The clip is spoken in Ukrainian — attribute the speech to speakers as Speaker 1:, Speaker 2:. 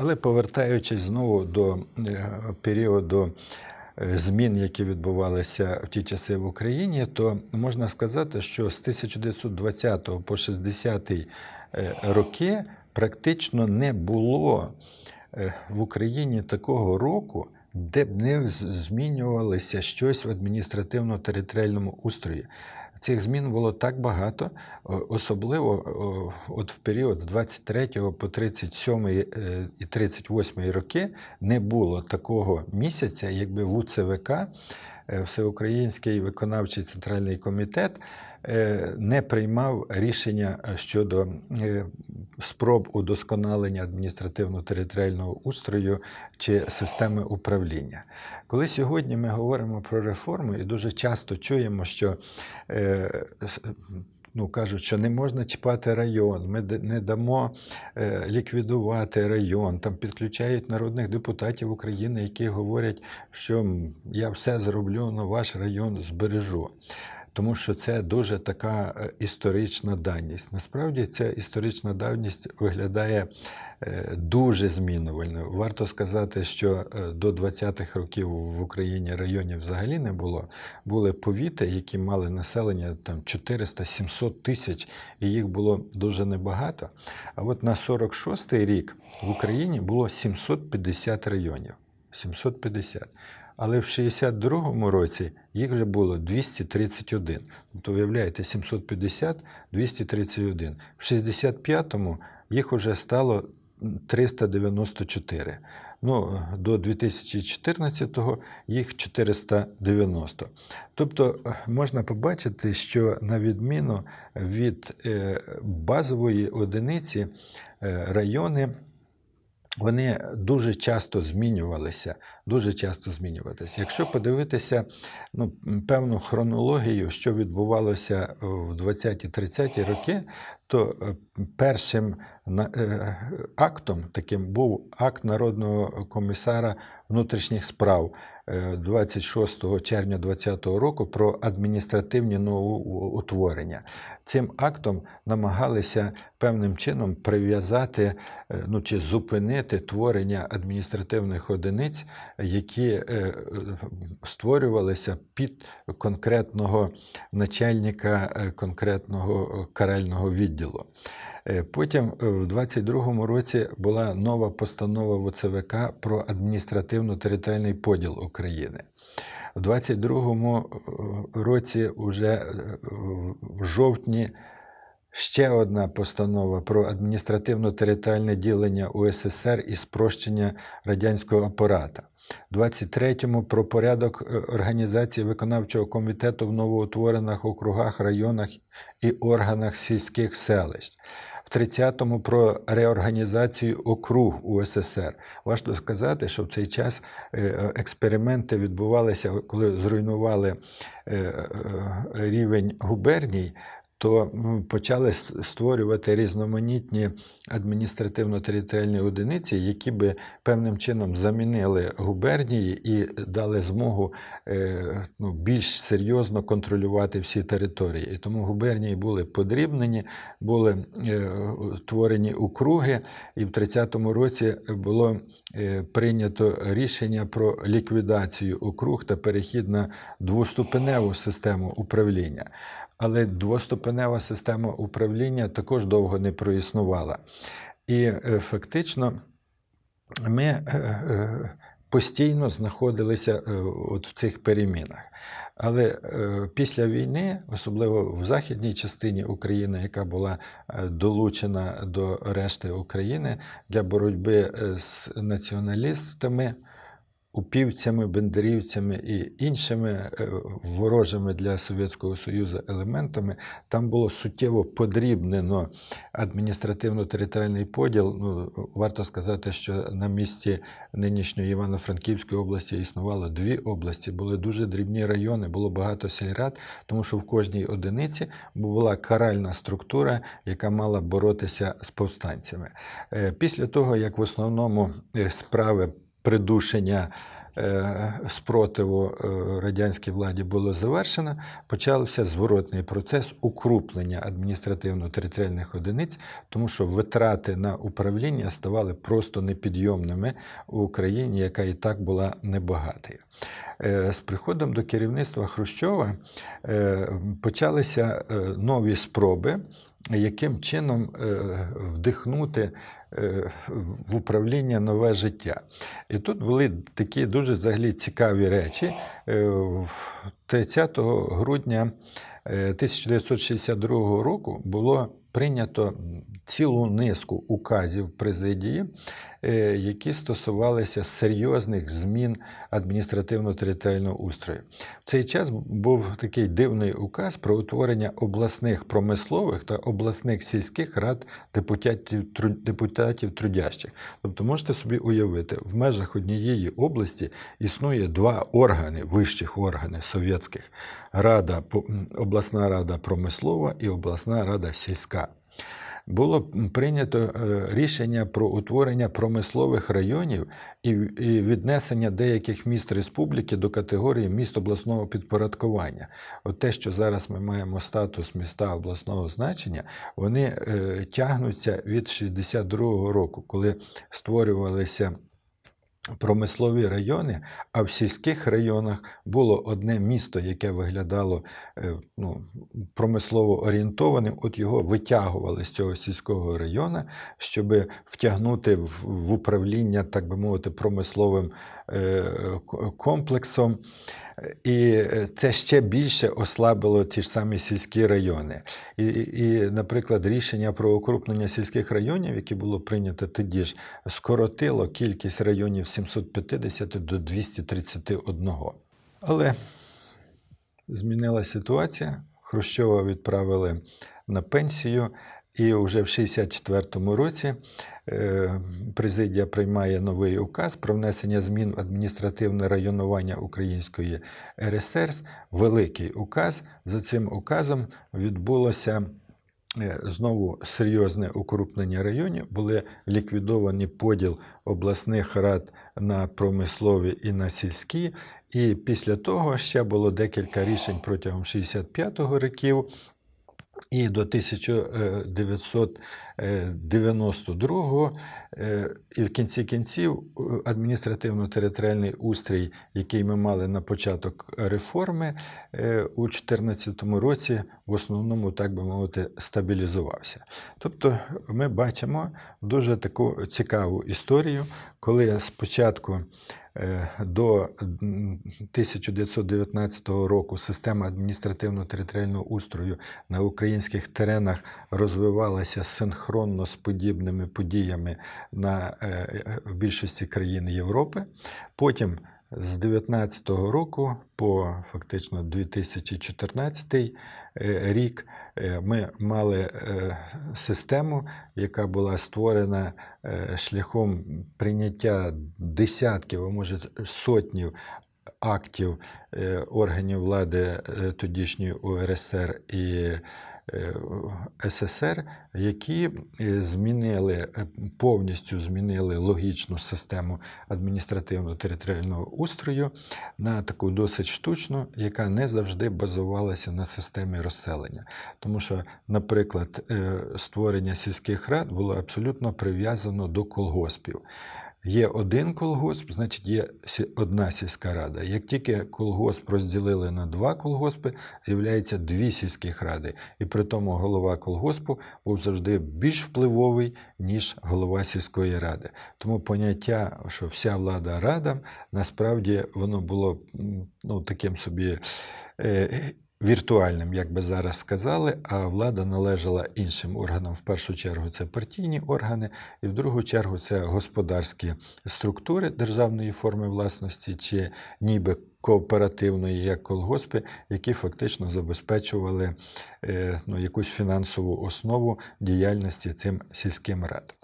Speaker 1: Але повертаючись знову до е, періоду е, змін, які відбувалися в ті часи в Україні, то можна сказати, що з 1920 по 60 роки практично не було е, в Україні такого року, де б не змінювалося щось в адміністративно-територіальному устрої. Цих змін було так багато, особливо от в період з 23 по 37 е, і 38 роки не було такого місяця, якби в УЦВК, е, Всеукраїнський виконавчий центральний комітет, е, не приймав рішення щодо е, спроб удосконалення адміністративно-територіального устрою чи системи управління. Коли сьогодні ми говоримо про реформу і дуже часто чуємо, що е, ну, кажуть, що не можна чіпати район, ми не дамо е, ліквідувати район, там підключають народних депутатів України, які говорять, що я все зроблю, але ваш район збережу. Тому що це дуже така е, історична даність. Насправді ця історична давність виглядає е, дуже змінювально. Варто сказати, що е, до 20-х років в Україні районів взагалі не було. Були повіти, які мали населення там 400-700 тисяч, і їх було дуже небагато. А от на 46-й рік в Україні було 750 районів. 750. Але в 62-му році їх вже було 231. Тобто, уявляєте, 750, 231. В 65-му їх вже стало 394. Ну, до 2014-го їх 490. Тобто можна побачити, що на відміну від е, базової одиниці е, райони вони дуже часто змінювалися, дуже часто змінювалися. Якщо подивитися ну, певну хронологію, що відбувалося в 20-30-ті роки, то е, першим е, актом таким був акт Народного комісара внутрішніх справ е, 26 червня 2020 року про адміністративні новоутворення. Цим актом намагалися певним чином прив'язати е, ну, чи зупинити творення адміністративних одиниць, які е, е, створювалися під конкретного начальника е, конкретного е, карального відділу. Е, Потім е, в 22-му році була нова постанова в ОЦВК про адміністративно-територіальний поділ України. У 22-му е, році, уже е, в жовтні, ще одна постанова про адміністративно-територіальне ділення УССР і спрощення радянського апарата. 23-му про порядок е, організації виконавчого комітету в новоутворених округах, районах і органах сільських селищ. В 30-му про реорганізацію округ УССР. Важко сказати, що в цей час е, експерименти відбувалися, коли зруйнували е, рівень губерній, то почали створювати різноманітні адміністративно-територіальні одиниці, які би певним чином замінили губернії і дали змогу е, ну, більш серйозно контролювати всі території. І тому губернії були подрібнені, були е, творені округи, і в 30-му році було е, прийнято рішення про ліквідацію округ та перехід на двоступеневу систему управління. Але двоступенева система управління також довго не проіснувала. І е, фактично ми е, е, постійно знаходилися от в цих перемінах. Але після війни, особливо в західній частині України, яка була долучена до решти України для боротьби з націоналістами, упівцями, бендерівцями і іншими е, ворожими для Совєтського Союзу елементами, там було суттєво подрібнено адміністративно-територіальний поділ. Ну, варто сказати, що на місці нинішньої Івано-Франківської області існувало дві області, були дуже дрібні райони, було багато сільрад, тому що в кожній одиниці була каральна структура, яка мала боротися з повстанцями. Е, Після того, як в основному е, справи придушення е, спротиву е, радянській владі було завершено, почався зворотний процес укрупнення адміністративно-територіальних одиниць, тому що витрати на управління ставали просто непідйомними у Україні, яка і так була небагатою. Е, З приходом до керівництва Хрущова почалися нові спроби, яким чином е, вдихнути е, в управління нове життя. І тут були такі дуже взагалі цікаві речі. Е, 30 грудня е, 1962 року було прийнято цілу низку указів президії, е, які стосувалися серйозних змін адміністративно-територіального устрою. В цей час був такий дивний указ про утворення обласних промислових та обласних сільських рад депутатів, депутатів трудящих. Тобто можете собі уявити, в межах однієї області існує два органи, вищих органи совєтських: рада, обласна рада промислова і обласна рада сільська було прийнято е, рішення про утворення промислових районів і віднесення деяких міст республіки до категорії міст обласного підпорядкування. От те, що зараз ми маємо статус міста обласного значення, вони е, тягнуться від 62-го року, коли створювалися промислові райони, а в сільських районах було одне місто, яке виглядало е, ну, промислово орієнтованим. От його витягували з цього сільського району, щоб втягнути в, управління, так би мовити, промисловим комплексом. І е, це ще більше ослабило ті ж самі сільські райони. І, і, наприклад, рішення про укрупнення сільських районів, яке було прийнято тоді ж, скоротило кількість районів з 750 до 231. Але змінила ситуація. Хрущова відправили на пенсію, і вже в 64-му році е, президія приймає новий указ про внесення змін в адміністративне районування Української РСР. Великий указ. За цим указом відбулося е, знову серйозне укрупнення районів. Були ліквідовані поділ обласних рад на промислові і на сільські. І після того ще було декілька рішень протягом 65-го років і до 1900 92-го, е, і в кінці кінців е, адміністративно-територіальний устрій, який ми мали на початок реформи, е, у 2014 році в основному, так би мовити, стабілізувався. Тобто ми бачимо дуже таку цікаву історію, коли спочатку. До 1919 року система адміністративно-територіального устрою на українських теренах розвивалася синхронно з подібними подіями на, е, в більшості країн Європи. Потім з 19-го року по фактично 2014 е, рік е, ми мали е, систему, яка була створена е, шляхом прийняття десятків, а може сотнів актів е, органів влади е, тодішньої УРСР і е, СССР, які е, змінили е, повністю змінили логічну систему адміністративно-територіального устрою на таку досить штучну, яка не завжди базувалася на системі розселення. Тому що, наприклад, е, створення сільських рад було абсолютно прив'язано до колгоспів. Є один колгосп, значить є одна сільська рада. Як тільки колгосп розділили на два колгоспи, з'являється дві сільських ради. І при тому голова колгоспу був завжди більш впливовий, ніж голова сільської ради. Тому поняття, що вся влада рада, насправді воно було ну, таким собі. е, Віртуальним, як би зараз сказали, а влада належала іншим органам. В першу чергу це партійні органи, і в другу чергу це господарські структури державної форми власності чи ніби кооперативної, як колгоспи, які фактично забезпечували е, ну, якусь фінансову основу діяльності цим сільським радам.